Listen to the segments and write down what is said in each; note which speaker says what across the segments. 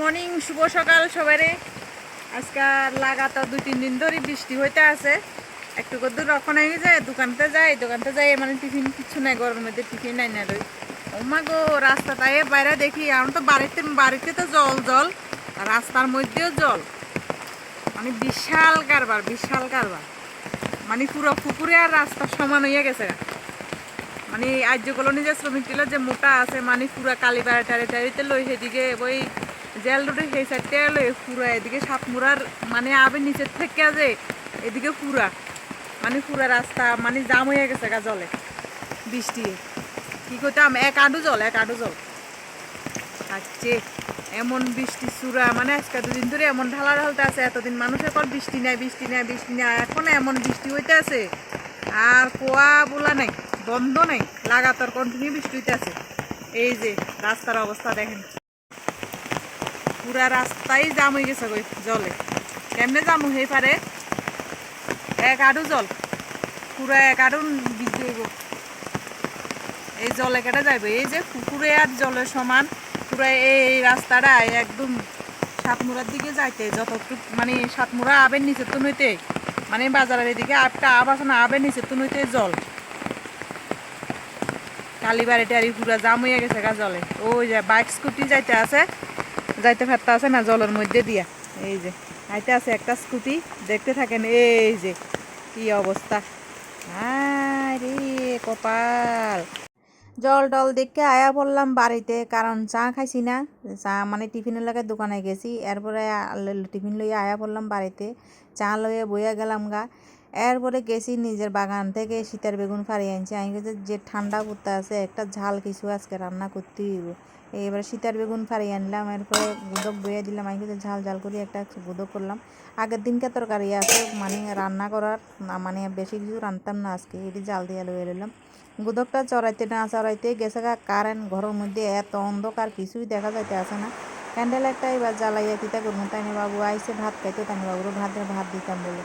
Speaker 1: Morning, শুভ সকাল সবারে আজকে লাগাতার দুই, তিন দিন ধরে বৃষ্টি হইতে আছে। একটু কদ্দুর রক্ষণ হয়ে যায়, দোকানতে যাই দোকানতে যাই মানে টিফিন কিছু নাই, গরমের মধ্যে টিফিন নাই না লই ওমা গো রাস্তাটায় বাইরে দেখি, এখন তো বাড়িতে বাড়িতে তো জল জল রাস্তার মধ্যেও জল। মানে বিশাল কারবার বিশাল কারবার। মানে পুরো পুকুরে আর রাস্তা সমান হইয়া গেছে। মানে আর্য কলোনি যে শ্রমিকগুলো যে মোটা আছে মানে পুরা কালীবাড়ি টাড়ি টাড়িতে লই সেদিকে ওই জেল রোডে সেই সাইডটা লই পুরা এদিকে সাতমুরার মানে আবে নিচের থেকে যে এদিকে পুরা মানে পুরা রাস্তা মানে জাম হয়ে গেছে গা জলে, বৃষ্টি। কি করতাম? এক আডু জল, এক আডু জল। আচ্ছা এমন বৃষ্টি চূড়া মানে আজকে দুদিন ধরে এমন ঢালা ঢালতে আছে, এতদিন মানুষের পর বৃষ্টি নাই বৃষ্টি নাই বৃষ্টি নাই এখন এমন বৃষ্টি হইতে আছে, আর কোয়া বলা নাই, বন্ধ নাই, লাগাতার কন্টিনিউ বৃষ্টি হইতে আছে। এই যে, রাস্তার অবস্থা দেখেন। পুরা রাস্তাই জাম হয়ে গেছে জলে। কেমনে জাম হয়ে পারে এক আডু জল। পুরা এক আডু হইব এই জলে কেটে যাইবে। এই যে পুকুরে আর জলের সমান পুরা এই রাস্তাটা একদম সাতমুড়ার দিকে যাইতে যতটুকু মানে সাতমুড়া আবের নিচে তো নইতে মানে বাজারের এদিকে আপটা আব আছে না আবের নিচে তো নইতে জল। কালীবাড়ি টাড়ি পুরা জাম হয়ে গেছে গা জলে। ওই যে বাইক স্কুটি যাইতে আছে। যাইতে ফেরতে আছে না জলের মধ্যে দিয়া। এই যে, আইতে আছে একটা স্কুটি, দেখতে থাকেন, এই যে, কি অবস্থা। আরে, কপাল। জল টল দেখে আয়া পড়লাম বাড়িতে, কারণ চা খাইছি না। চা মানে টিফিনের লাগে দোকানে গেছি, এরপরে টিফিন লইয়া আয়া পড়লাম বাড়িতে। চা লইয়া বইয়া গেলাম গা। এরপরে গেছি নিজের বাগান থেকে শীতের বেগুন ফাড়িয়ে আনছি। আমি গেছি যে ঠান্ডা করতে আছে, একটা ঝাল কিছু আজকে রান্না করতে হইব। এবারে শীতের বেগুন ফাড়িয়ে আনলাম, এরপরে গুদক বইয়া দিলাম। আমি কিছু ঝাল ঝাল করে একটা গুদক করলাম। আগের দিনকে তরকারি আছে মানে রান্না করার মানে বেশি কিছু রান্তাম না আজকে, এটি জাল দিয়ে লইয়া নিলাম গুদকটা চড়াইতে না চড়াইতে গেছে গা, কারেন্ট ঘরের মধ্যে এত অন্ধকার, কিছুই দেখা যাইতে আসে না। ক্যান্ডেল একটা এবার জ্বালাইয়া কিতা করব তাইনি বাবু আইসে ভাত খাইতে তাইনি বাবুরও ভাতের ভাত দিতাম বলে।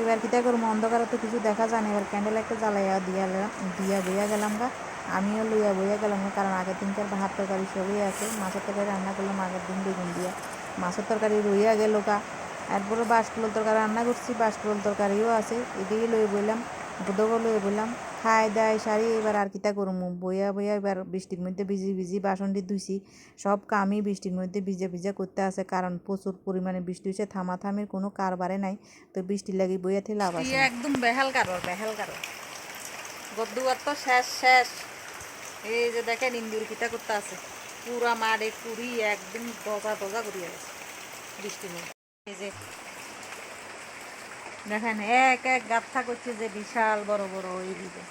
Speaker 1: এবার কিতা করব অন্ধকারে তো কিছু দেখা যায় না। এবার ক্যান্ডেল একটা জ্বালাইয়া দিয়া দিয়া বইয়া গেলাম গা। আমিও লইয়া বইয়া গেলাম না কারণ আগের দিনকার ভাত তরকারি সবই আছে। মাছের তরকারি রান্না করলাম আগের দিন বেগুন দিয়া। মাছের তরকারি রইয়া গেল গা। এরপরে বাসকুলোর তরকারি রান্না করছি বাসকুলোর তরকারিও আছে। এদিকে লইয়া বইলাম লইয়া বললাম খাই দাই সারি এবার আর কিতা করমু বইয়া বইয়া এবার বৃষ্টির মধ্যে ভিজি ভিজি বাসনটি ধুইছি সব কামই বৃষ্টির মধ্যে ভিজে ভিজে করতে আছে কারণ প্রচুর পরিমাণে বৃষ্টি হয়েছে থামা থামির কোনো কারবারে নাই তো বৃষ্টি লাগি বইয়া থেকে লাভ আছে একদম বেহাল কারবার বেহাল কারবার গদ্দুয়ার তো শেষ শেষ। এই যে দেখেন ইন্দুর কিতা করতে আছে। পুরা মাড়ে কুড়ি একদম দজা দজা করিয়া গেছে। বৃষ্টির মধ্যে এই যে দেখেন, এক এক গাথা করছে যে বিশাল বড় বড় ওই দিকে।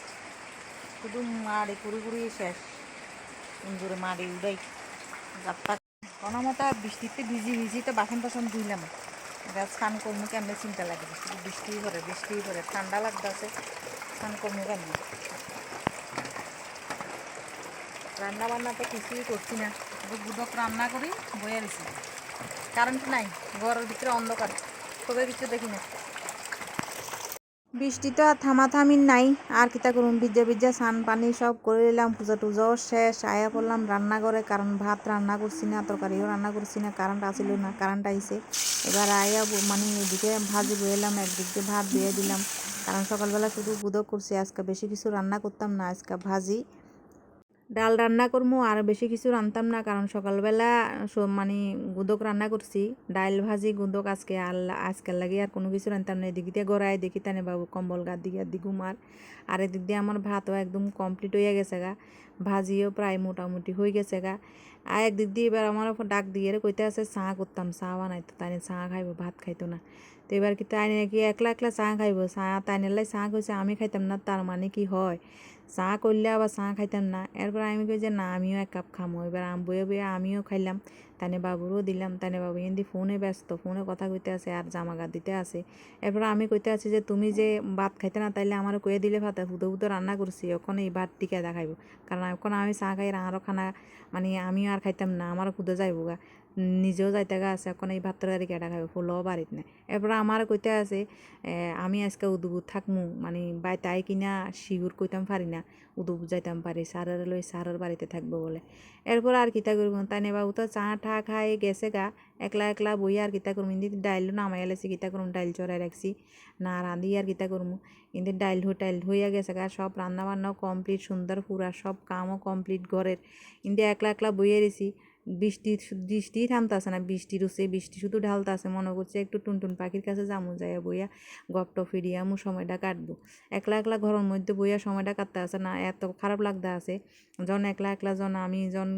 Speaker 1: শুধু মাড়ি, কুড়ি কুড়ি শেষ। ইন্দুরে মাড়ি উড়াই গাথা কোনো মতো বৃষ্টিতে ভিজি ভিজি তো বাসন টাসন ধুইলাম। এবার স্নান করব কেমনে চিন্তা লাগে? শুধু বৃষ্টি করে বৃষ্টি করে ঠান্ডা লাগতেছে, স্নান করব কেমন? রান্না বান্না তো কিছুই করছি না। গুদক রান্না করি বয়ে কারেন্ট নাই, ঘরের ভিতরে অন্ধকার। তবে কিছু দেখি না। বৃষ্টি তো আর থামাথামির নাই। আর কিতা করুন ভিজা ভিজা সান পানি সব করে নিলাম পূজা টুজাও শেষ। আয়া করলাম রান্নাঘরে কারণ ভাত রান্না করছি না তরকারিও রান্না করছি না কারেন্ট আসিল না কারেন্ট আইসে এবার আয়া মানে এদিকে ভাজি বয়েলাম একদিক ভাত দিয়ে দিলাম। কারণ সকালবেলা শুধু বুদক করছি আজকে বেশি কিছু রান্না করতাম না, আজকে ভাজি। ডাল রান্না করব আর বেশি কিছু রান্তাম না, কারণ সকালবেলা স- মানে গুদক রান্না করছি। ডাল ভাজি, গুদক আজকে আর আজকাল লাগে আর কোনো কিছু রান্তাম না। এদিক দিয়ে গড়াই দেখি তানে বাবু কম্বল গার দিকে আর আর আর এদিক দিয়ে আমার ভাতও একদম কমপ্লিট হয়ে গেছে গা। ভাজিও প্রায় মোটামুটি হয়ে গেছে গা। আর একদিক দিয়ে এবার আমার ডাক দিয়ে কইতে আছে, চা করতাম, চা বানাইতো তাই চা খাইবো, ভাত খাইতো না। তো এবার কি তাই নাকি একলা একলা চা খাইবো? চা তাই নালাই চা কইছে, আমি খাইতাম না, তার মানে কি হয়? চা করলে আবার চা খাইতাম না। এরপর আমি কই যে, না, আমিও এক কাপ খামো। এবার আম বয়ে বয়ে আমিও খাইলাম। তানে বাবুরও দিলাম। তানে বাবু এমনি ফোনে ব্যস্ত, ফোনে কথা কইতে আছে আর জামা গা দিতে আছে এরপর আমি কইতে আছি যে, তুমি যে ভাত খাইতে না, তাইলে আমারও কয়ে দিলে ভাত। হুদো হুদো রান্না করছি ওখানে এই ভাত টিকা দেখাইব। কারণ এখন আমি চা খাই আরও খানা মানে আমিও আর খাইতাম না, আমারও খুদে যাইব গা। নিজেও যাইতে আছে এখন এই ভাত তরকারি কেটা খাবে ফুলও বাড়িত নাই এরপর আমার কইতে আছে আমি আজকে উদুবু থাকমু মানে বাই তাই কিনা শিগুর কইতাম পারি না উদুবু যাইতাম পারি সারের লই সারের বাড়িতে থাকব বলে। এরপর আর কিতা করব তাই নে বাবু তো চা, ঠা, খাই, গেছে গা, একলা একলা বই আর কিতা করব ইন্দি ডাইল নামাই এলেছি কিতা করুম ডাইল চড়াই রাখছি না রাঁধি আর কিতা করব কিন্তু ডাইল টাইল হইয়া গেছে গা সব রান্না বান্নাও কমপ্লিট সুন্দর পুরা সব কামও কমপ্লিট ঘরের ইন্দি একলা একলা বইয়ে রেছি বৃষ্টি বৃষ্টি থামতাছে না, বৃষ্টি রুছে, বৃষ্টি শুধু ঢালতাছে, মনে করছে একটু টুনটুন পাখির কাছে যামু, যাইয়া বইয়া গপট ফিরিয়া মু সময়টা কাটবো। একলা একলা ঘরের মধ্যে বইয়া সময়টা কাটতে আছে না, এত খারাপ লাগতে আছে। জন একলা একলা জন, আমি জন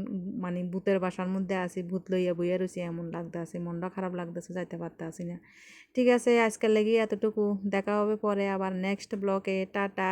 Speaker 1: মানে ভূতের বাসার মধ্যে আছি, ভূত লইয়া বইয়া রয়েছি এমন লাগতে আছে, মনটা খারাপ লাগতেছে, যাইতে পারতে আছি না। ঠিক আছে আজকাল লেগে এতটুকু, দেখা হবে পরে আবার নেক্সট ব্লকে টাটা।